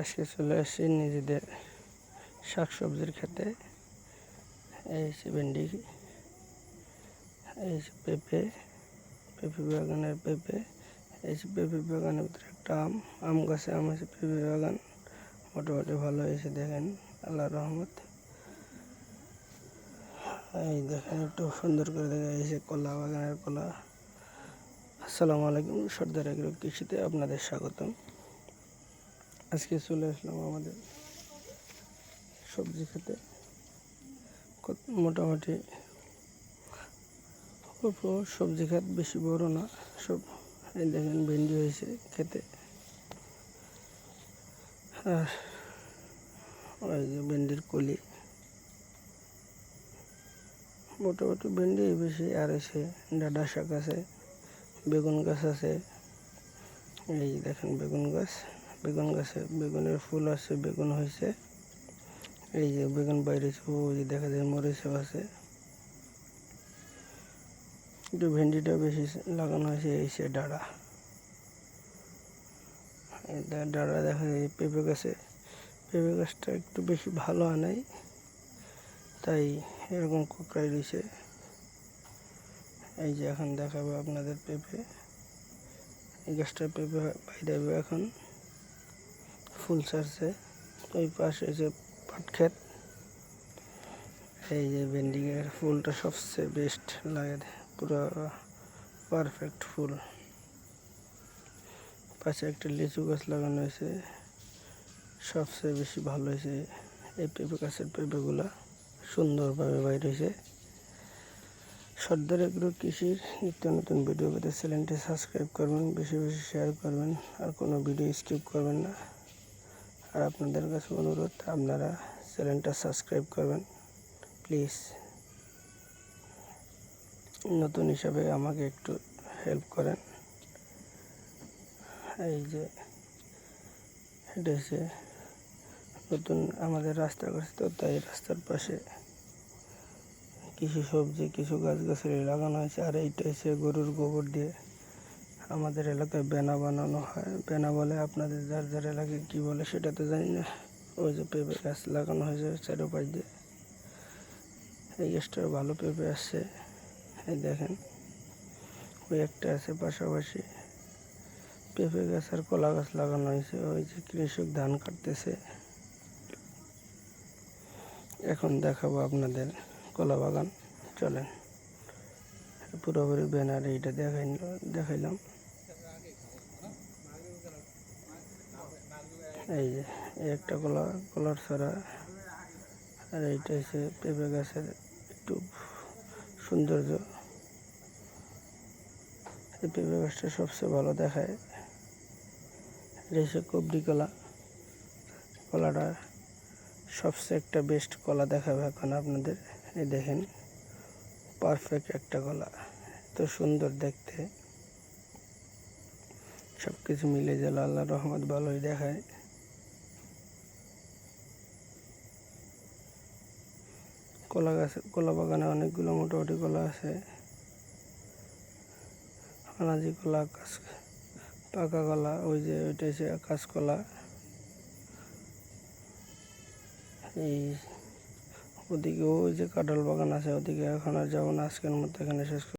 আজকে চলে আসছি নিজেদের শাকসবজির খেতে। এই হচ্ছে ভেন্ডি, এই হচ্ছে পেঁপে পেঁপে বাগানের পেঁপে, এই হচ্ছে পেঁপে বাগানের ভিতরে একটা আম আম গাছে আম আছে পেঁপে বাগান। মোটামুটি ভালো হয়েছে, দেখেন আল্লাহ রহমত। এই দেখেন, একটু সুন্দর করে দেখা যাচ্ছে কলা বাগানের কলা। আসসালামু আলাইকুম, সর্দার এগ্রো কৃষিতে আপনাদের স্বাগতম। আজকে চলে আসলাম আমাদের সবজি খেতে। মোটামুটি সবজি খাত বেশি বড় না, সব এই দেখেন ভেন্ডি হয়েছে খেতে। আর ওই যে ভেন্ডির কলি। মোটামুটি ভেন্ডি বেশি, আর হয়েছে ডাঁটা শাক আছে, বেগুন গাছ আছে। এই দেখেন বেগুন গাছ। বেগুন গাছে, বেগুনের ফুল আছে, বেগুন হয়েছে। এই যে বেগুন বাইরে যে দেখা যায় মরিচও আছে। একটু ভেন্ডিটা বেশি লাগানো হয়েছে, এই সে ডাঁড়া। ডাঁড়া দেখা যায় পেঁপে গাছে। পেঁপে গাছটা একটু বেশি ভালো আনাই তাই এরকম কোকড়াই রয়েছে। এই যে এখন দেখাবো আপনাদের পেঁপে। এই গাছটা পেঁপে বাইরে এখন। ফুল ছাড়ছে। ওই পাশে যে পাট ক্ষেত এই যে ভেন্ডিংয়ের ফুলটা সবচেয়ে বেস্ট লাগে, পুরো পারফেক্ট ফুল। পাশে একটা লিচু গাছ লাগানো হয়েছে, সবচেয়ে বেশি ভালো হয়েছে এই পেঁপে গাছের পেঁপেগুলা, সুন্দরভাবে বাইর হয়েছে। সর্দার এগ্রো কৃষির নিত্য নতুন ভিডিও পেতে চ্যানেলটি সাবস্ক্রাইব করবেন, বেশি বেশি শেয়ার করবেন, আর কোনো ভিডিও স্কিপ করবেন না। আর আপনাদের কাছে অনুরোধ, আপনারা চ্যানেলটা সাবস্ক্রাইব করবেন, প্লিজ। নতুন হিসাবে আমাকে একটু হেল্প করেন। এই যে, এটা হচ্ছে নতুন আমাদের রাস্তা করছে তো তাই রাস্তার পাশে কিছু সবজি, কিছু গাছগাছালি লাগানো হয়েছে, আর এইটা হচ্ছে গরুর গোবর দিয়ে। আমাদের এলাকায় বেনা বানানো হয়। বেনা বলে আপনাদের যার যার এলাকায় কী বলে সেটা তো জানি না। ওই যে পেঁপে গাছ লাগানো হয়েছে চারোপাশ দিয়ে। এই গাছটার ভালো পেঁপে আসছে এই দেখেন, ওই একটা আছে পাশাপাশি। পেঁপে গাছ আর কলা গাছ লাগানো হয়েছে। ওই যে কৃষক ধান কাটতেছে। এখন দেখাবো আপনাদের কলা বাগান। চলেন, পুরোপুরি ব্যানার এইটা দেখাই দেখাইলাম। এই যে, এই একটা কলা কলার ছড়া। আর এইটা হচ্ছে পেঁপে গাছের একটু সৌন্দর্য। এই পেঁপে গাছটা সবচেয়ে ভালো দেখায়। এটা হচ্ছে কবডি কলা। কলাটা সবচেয়ে একটা বেস্ট কলা দেখাবে এখন আপনাদের। এই দেখেন পারফেক্ট একটা কলা। এত সুন্দর দেখতে। সব কিছু মিলে গেল আল্লাহ রহমত ভালোই দেখায়। কলা গাছ, কলা বাগানে অনেকগুলো মোটামুটি কলা আছে আনাজি কলা কাঁচ পাকা কলা, ওই যে ওইটা হচ্ছে কাঁচকলা এই ওদিকে ওই যে কাঁঠাল বাগান আছে, ওদিকে এখন আর যাব না, আজকের মতো এখানে শেষ।